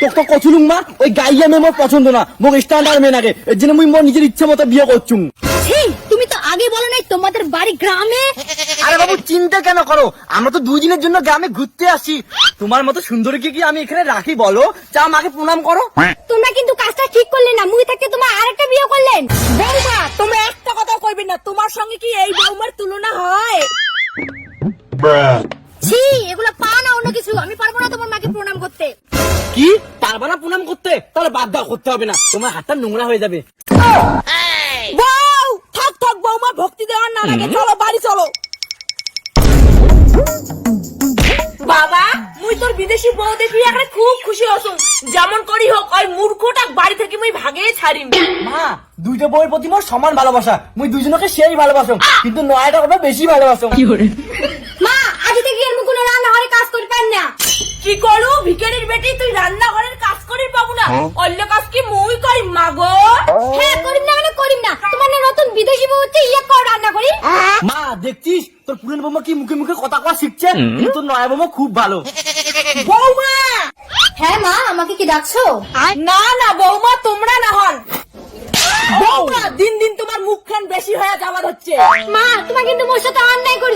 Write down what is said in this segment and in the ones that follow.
তোমার কচুলুং মা ওই গাইয়া মেয়ে মোর পছন্দ না। মোক স্ট্যান্ডার্ড মেয়ে নাগে। এর জন্য মুই মোর নিজের ইচ্ছে মতো বিয়ে করছুম ছি তুমি তো আগে বলো নাই তোমাদের বাড়ি গ্রামে? আরে বাবু চিন্তা কেন করো? আমরা তো দুই দিনের জন্য গ্রামে ঘুরতে আসি। তোমার মতো সুন্দরীকে কি আমি এখানে রাখি বলো? যা মাকে প্রণাম করো। তোমরা কিন্তু কাজটা ঠিক করলে না মুই থাকতে তোমার আরেকটা বিয়ে করলেন। বৌমা তোমরা একটা কথা কইবে না তোমার সঙ্গে কি এই বৌমার তুলনা হয়? পারবা না প্রণাম করতে তাহলে বাদ দাও করতে হবে না। তোমার হাতটা নোংরা হয়ে যাবে। বউ থাক থাক বৌমা ভক্তি দেওয়ার না লাগে চলো বাড়ি চলো। বাবা মুই তোর বিদেশি বউ দেখি এখানে খুব খুশি যেমন করি হোক ওই মূর্খটা বাড়ি থেকে মুই ভাগে ছাড়িম। মা দুইটা বউয়ের প্রতি মোর সমান ভালোবাসা। মুই দুইজনকে সেই ভালোবাসো কিন্তু নয়টা কথা বেশি ভালোবাসো মা আজ থেকে এর মুখ রান্না ঘরে কাজ করতে পারেন না। কি করু? ভিখারির বেটি তুই রান্নাঘরের কাজ করির পাবো কাজ কি মুই করি মাগো হ্যাঁ করিম না মানে করিম না। তোমার না নতুন বিদেশি বউ হচ্ছে ইয়ে কর রান্না করি। মা দেখছিস? তোর পুরেন বৌমা কি মুখে মুখে কথা কওয়া শিখছে? তোর নয়া বৌমা খুব ভালো। বৌমা হ্যাঁ মা আমাকে কি ডাকছো? না না বৌমা তোমরা না হন। বৌমা দিন দিন তোমার মুখখান বেশি হয়ে হচ্ছে মা তোমার কিন্তু মোর সাথে অন্যায় করে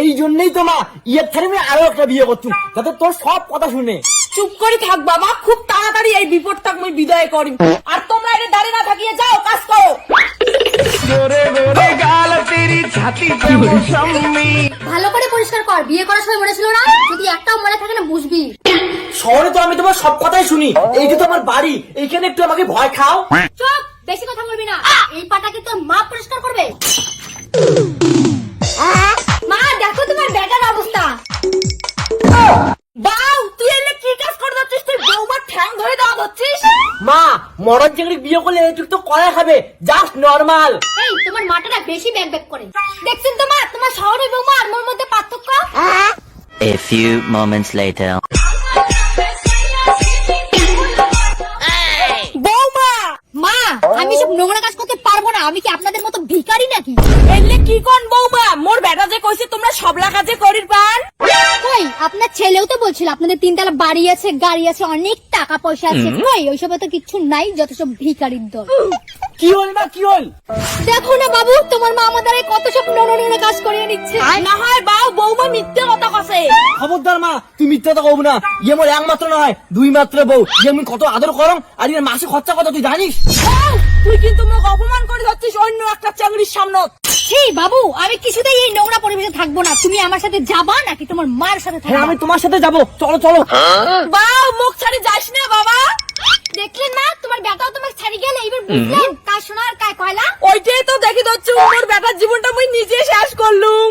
এই জন্যই তো মা ইয়ের থারে আমি আরও একটা বিয়ে করতুম যাতে তোর সব কথা শুনে। চুপ করে থাক বাবা খুব তাড়াতাড়ি এই বিপদটা আমি বিদায় করি আর তোমরা এটা দাঁড়িয়ে না থাকিয়ে যাও কাজ করো। ভালো করে পরিষ্কার কর বিয়ে করার সময় মনে ছিল না? যদি একটাও মনে থাকে না বুঝবি। শহরে তো আমি তোমার সব কথাই শুনি। এইটা তো আমার বাড়ি এইখানে একটু আমাকে ভয় খাও। চুপ বেশি কথা বলবি না। এই পাটাকে তোর মা পরিষ্কার করবে। ঠ্যাং ধরে দেওয়া হচ্ছিস মা মরণ চিংড়ি বিয়ে করলে এইটুক তো করা খাবে। Just normal. এই তোমার মাটাটা বেশি ব্যাগ ব্যাগ করে। দেখছেন তো মা তোমার শহরের বৌমা আর মোর মধ্যে পার্থক্য? A few moments later. বৌমা! মা আমি সব নোংরা কাজ করতে পারব না। আমি কি আপনাদের মতো ভিখারি নাকি? এলে কি কোন বৌমা? মোর বেটা যে কইছে তোমরা সবলা কাজে করির পান কই? আপনার ছেলেও তো বলছিল আপনাদের তিনতলা বাড়ি আছে গাড়ি আছে অনেক টাকা পয়সা আছে। কই ওইসবে তো কিচ্ছু নাই যত সব ভিখারির দল। কি হল না কি হল? দেখো না বাবু তোমার মা আমাদের কত সব নোংরা কাজ করিয়ে নিচ্ছে না হয় বাউ বৌমা মিথ্যে কথা কছে খবরদার মা তুই মিথ্যা তো কব না। ইয়ে মোর একমাত্র নয় দুই মাত্র বউ। ইয়ে আমি কত আদর করম আর ইয়ে মাসে খরচা কত তুই জানিস? তুই কিন্তু মোক অপমান করে যাচ্ছিস অন্য একটা চাকরির সামনে। ছি বাবু আমি কিছুতেই এই নোংরা পরিবেশে থাকব না। তুমি আমার সাথে যাবা নাকি তোমার মার সাথে হ্যাঁ আমি তোমার সাথে যাব। চলো চলো। বাও মুখ ছাড়ি যাস না বাবা। দেখলেন না তোমার বেটাও তোমার ছাড়ি গেলে এবার বুঝলেন? কা শোনা আর কার কয়লা? ওইটাই তো দেখি দচ্ছু মোর বেটার জীবনটা মই নিজে শেষ করলুম।